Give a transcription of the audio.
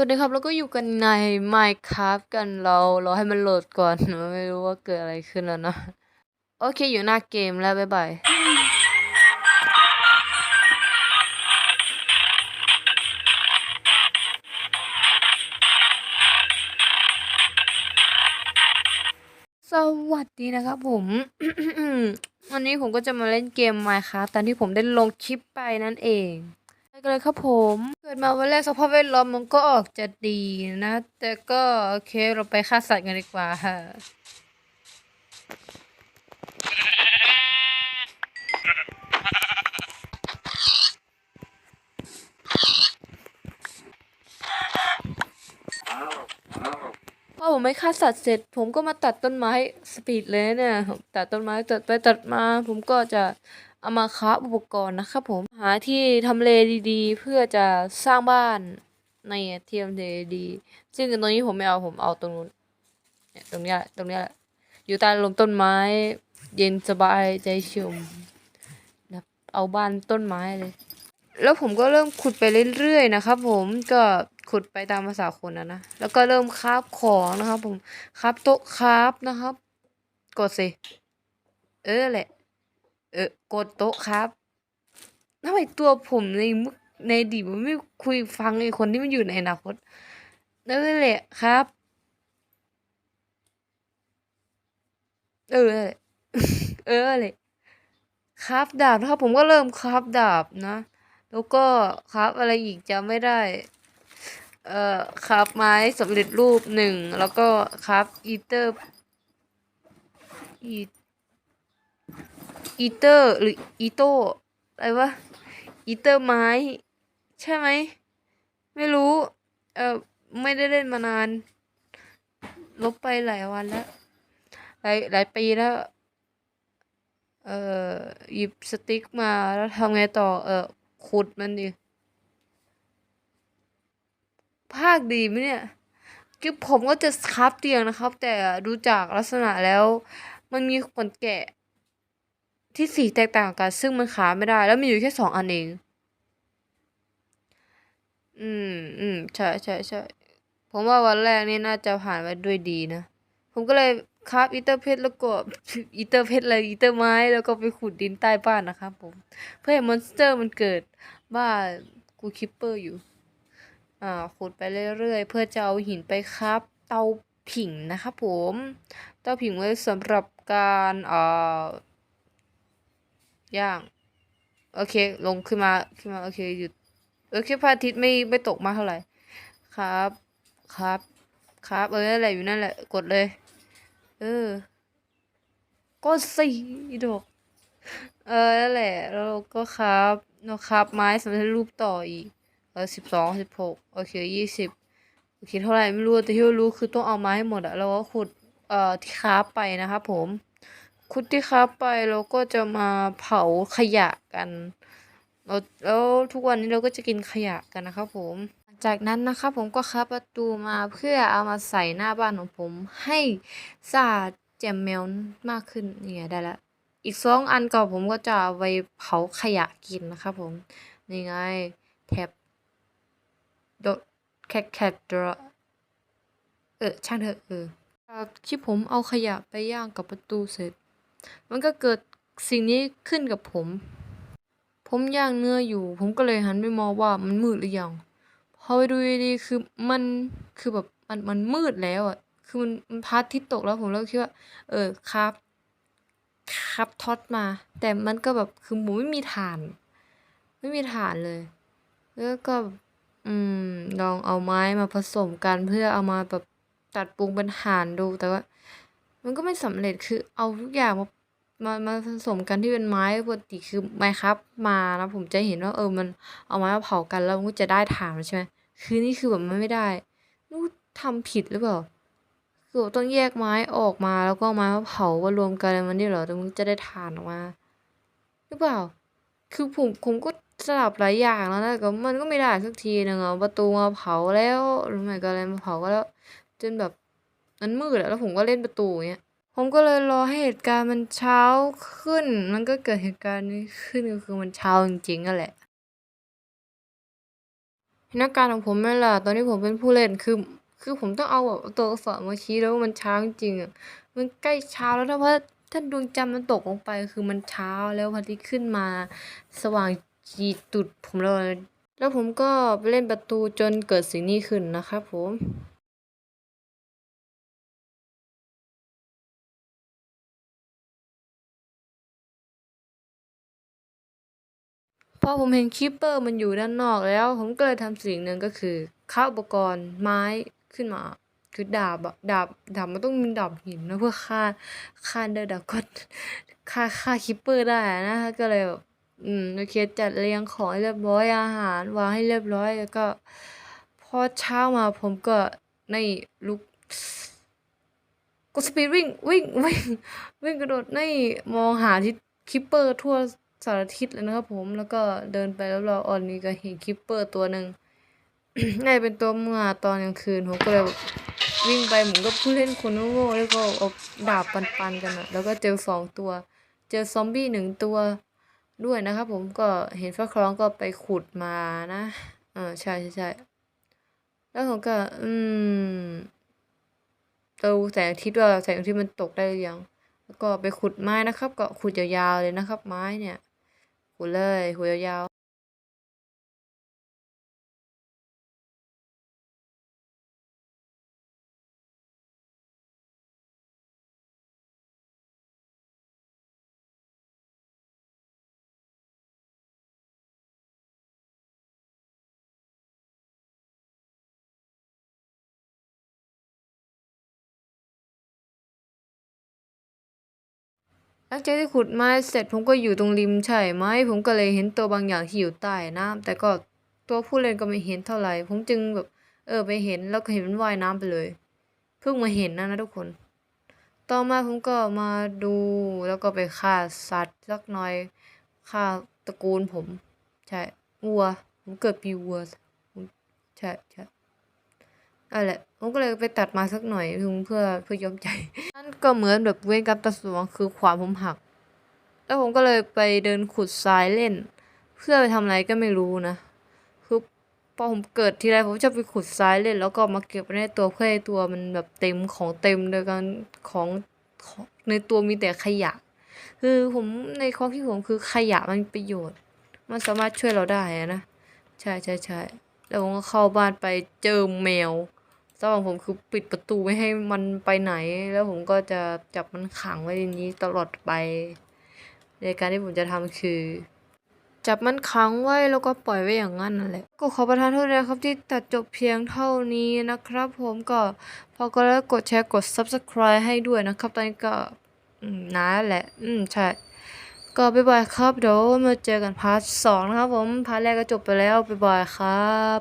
วัสดีครับ แล้วก็อยู่กันใน Minecraft กันเรารอให้มันโหลดก่อน ไม่รู้ว่าเกิดอะไรขึ้นแล้วนะ โอเคอยู่หน้าเกมแล้ว บ๊ายบาย สวัสดีนะครับผม วันนี้ผมก็จะมาเล่นเกม Minecraft ตามที่ผมได้ลงคลิปไปนั่นเอง กันเลยครับผม เกิดมาวันแรกสภาพแวดล้อมมันก็ออกจะดีนะ แต่ก็โอเคเราไปฆ่าสัตว์กันดีกว่าค่ะพอผมไม่ฆ่าสัตว์เสร็จ ผมก็มาตัดต้นไม้สปีดเลยเนี่ยผมตัดต้นไม้ตัดไปตัดมา ผมก็จะ เอามาค้าอุปกรณ์นะครับผมหาที่ทำเลดีๆ เพื่อจะสร้างบ้านในที่ทำเลดี ซึ่งตรงนี้ผมไม่เอาผมเอาตรงนู้นตรงนี้แหละตรงนี้แหละอยู่ใต้ลมต้นไม้ เย็นสบายใจชุ่มแบบเอาบ้านต้นไม้เลย แล้วผมก็เริ่มขุดไปเรื่อยๆนะครับผมก็ขุดไปตามภาษาคนนะนะ แล้วก็เริ่มคาฟของนะครับผมคาฟโต๊ะคาฟนะครับ กดสิ เออแหละ เออกดโต๊ะครับทำไมตัวผมในมุกในดีมันไม่คุยฟังไอคนที่มันอยู่ในอนาคตนั่นแหละครับ เออแหละเออแหละคราฟดาบนะครับผมก็เริ่มคราฟดาบนะ แล้วก็คราฟอะไรอีกจำไม่ได้ เอ่อคราฟไม้สำเร็จรูปหนึ่งแล้วก็คราฟอีเตอร์อี อีเตอร์หรืออีโต้อะไรวะอีเตอร์ไม้ ใช่ไหม ไม่รู้ เออไม่ได้เล่นมานาน ลบไปหลายวันแล้ว หลายหลายปีแล้ว เอ่อหยิบสติ๊กมาแล้วทำไงต่อ เออขุดมันดิภาคดีไหมเนี่ยคือผมก็จะคราฟเตียงนะครับ แต่ดูจากลักษณะแล้ว มันมีขนแกะ ที่สีแตกต่างกัน ซึ่งมันขาไม่ได้ แล้วมีอยู่แค่สองอันเอง อืมอืมใช่ใช่ใช่ผมว่าวันแรกนี่น่าจะผ่านไปด้วยดีนะ ผมก็เลยคราฟอีเตอร์เพชรแล้วก็อีเตอร์เพชรอะไรอีเตอร์ไม้แล้วก็ไปขุดดินใต้บ้านนะครับผม เพื่อให้มอนสเตอร์มันเกิดบ้ากูคิปเปอร์อยู่ อ่าขุดไปเรื่อยๆ เพื่อจะเอาหินไปครับเตาผิงนะครับผม เตาผิงไว้สำหรับการอ่อ ย่าง โอเค ลงขึ้นมาขึ้นมา โอเค หยุด โอเคพระอาทิตย์ไม่ไม่ตกมากเท่าไหร่ ครับ ครับ ครับ เออนั่นแหละอยู่นั่นแหละ กดเลย เออ ก็สี่ดอก เออนั่นแหละ แล้วเราก็ครับเราครับไม้สำเร็จรูปต่ออีก เออสิบสองสิบหกโอเคยี่สิบโอเคเท่าไหร่ไม่รู้แต่ที่รู้คือต้องเอาไมาให้หมดอะแล้วก็ขุด เอ่อที่คราไปนะครับผม ขุดที่คราไปเราก็จะมาเผาขยะกันแล้วแล้วทุกวันนี้เราก็จะกินขยะกันนะครับผมจากนั้นนะครับผมก็คราฟประตูมาเพื่อเอามาใส่หน้าบ้านของผมให้สะอาดแจ่มแมวมากขึ้นเนี่ยได้ล้วอีกสองอันก็ผมก็จะเอาไว้เผาขยะกินนะครับผมนี่ไงแท็บโดแคทแคทดรเออช่างเถอะเออจากที่ผมเอาขยะไปย่างกับประตูเสร็จ มันก็เกิดสิ่งนี้ขึ้นกับผม ผมย่างเนื้ออยู่ ผมก็เลยหันไปมองว่ามันมืดหรือยัง พอไปดูดีๆคือมันคือแบบมันมันมืดแล้วอะ คือมันมันพระอาทิตย์ตกแล้วผมแล้วคิดว่า เออครับ ครับทอดมา แต่มันก็แบบคือผมไม่มีถ่าน ไม่มีถ่านเลย แล้วก็อืมลองเอาไม้มาผสมกันเพื่อเอามาแบบตัดปรุงเป็นถ่านดูแต่ว่า มันก็ไม่สำเร็จคือเอาทุกอย่างมา มามาผสมกันที่เป็นไม้ปกติคือไม้ครับมาแล้วผมจะเห็นว่าเออมันเอาไม้มาเผากันแล้วมันก็จะได้ถ่านใช่ไหมคือนี่คือแบบมันไม่ได้นู่ทำผิดหรือเปล่าคือต้องแยกไม้ออกมาแล้วก็เอาไม้มาเผามารวมกันมันนี่เหรอถึงจะได้ถ่านออกมา หรือเปล่า คือผมผมก็สลับหลายอย่างแล้วนะก็มันก็ไม่ได้สักทีหนึงอะประตูมาเผาแล้วหรือไม่ก็อะไรมาเผาก็แล้ว จนแบบมันมืดแล้วผมก็เล่นประตูอย่างเงี้ย ผมก็เลยรอให้เหตุการณ์มันเช้าขึ้น มันก็เกิดเหตุการณ์นี้ขึ้นก็คือมันเช้าจริงๆนั่นแหละหน้าการของผมนั่นแหละตอนที่ผมเป็นผู้เล่นคือ คือผมต้องเอาแบบตัวอักษรมาชี้แล้วว่ามันเช้าจริงอะ มันใกล้เช้าแล้วนะเพราะถ้าดวงจันทร์มันตกลงไป คือมันเช้าแล้วพระอาทิตย์ขึ้นมา สว่างจีตุดผมเลยแล้วผมก็ไปเล่นประตูจนเกิดสิ่งนี้ขึ้นนะครับผม อผมเห็นคีปเปอร์มันอยู่ด้านนอกแล้ว ผมก็เลยทำสิ่งหนึ่งก็คือค้าอุปกรณ์ไม้ขึ้นมา คือดาบอะดาบดาบมันต้องมีดาบหินนะเพื่อฆ่าฆ่าเดอร์ดากอนฆ่าฆ่าคีปเปอร์ได้นะก็เลยอืมโอเคจัดเรียงของให้เรียบร้อยอาหารวางให้เรียบร้อยแล้วก็ พอเช้ามาผมก็ในลุกก็สปีดวิ่งวิ่งวิ่งวิ่งกระโดดในมองหาที่คิปเปอร์ทั่ว สารทิศเลยนะครับผมแล้วก็เดินไปแล้วรอออนนี้ก็เห็นคิปเปอร์ตัวหนึ่งน่าจะเป็นตัวเมื่อตอนกลางคืนผมก็เลยวิ่งไปเหมือนกับผู้เล่นคนโง่แล้วก็เอาดาบปันๆกันอะแล้วก็เจอสองตัว เจอซอมบี้หนึ่งตัวด้วยนะครับผมก็เห็นฟ้าคล้องก็ไปขุดมานะอ่าใช่ใช่ใช่แล้วผมก็ อืมเราแสงอาทิตย์ว่าแสงอาทิตย์มันตกได้หรือยัง แล้วก็ไปขุดไม้นะครับ ก็ขุดยาวๆเลยนะครับ ไม้เนี่ย ขุดเลยขุดยาว หลังจากที่ขุดไม้เสร็จผมก็อยู่ตรงริมใช่ไหมผมก็เลยเห็นตัวบางอย่างที่อยู่ใต้น้ำแต่ก็ตัวผู้เล่นก็ไม่เห็นเท่าไหร่ ผมจึงแบบเออไปเห็นแล้วก็เห็นมันว่ายน้ำไปเลย เพิ่งมาเห็นนะนะทุกคน ต่อมาผมก็มาดูแล้วก็ไปฆ่าสัตว์สักหน่อยฆ่าตระกูลผม ใช่วัว ผมเกิดปีวัวใช่ใช่ นั่นแหละผมก็เลยไปตัดมาสักหน่อยเพื่อเพื่อเพื่อยอมใจนั่นก็เหมือนแบบเวรกรรมตัดสวงคือขวานผมหัก แล้วผมก็เลยไปเดินขุดทรายเล่น เพื่อไปทำอะไรก็ไม่รู้นะคือพอผมเกิดทีไรผมชอบไปขุดทรายเล่น แล้วก็มาเก็บไว้ในตัวเพื่อให้ตัวมันแบบเต็มของเต็มโดยการของของในตัวมีแต่ขยะ คือผมในความคิดผมคือขยะมันประโยชน์ มันสามารถช่วยเราได้นะใช่ใช่ใช่แล้วผมก็เข้าบ้านไปเจอแมว สำหรับผมคือปิดประตูไม่ให้มันไปไหน แล้วผมก็จะจับมันขังไว้ในนี้ตลอดไป ในการที่ผมจะทำคือ จับมันขังไว้แล้วก็ปล่อยไว้อย่างนั้นนั่นแหละก็ขอประทานโทษนะครับที่ตัดจบเพียงเท่านี้นะครับ ผมก็พอก็แล้วกดแชร์กด subscribe ให้ด้วยนะครับ ตอนนี้ก็อืมนานแล้วแหละ อืมใช่ก็บ๊ายบายครับ เดี๋ยวมาเจอกันพาร์ทสองนะครับผม พาร์ทแรกก็จบไปแล้วบ๊ายบายครับ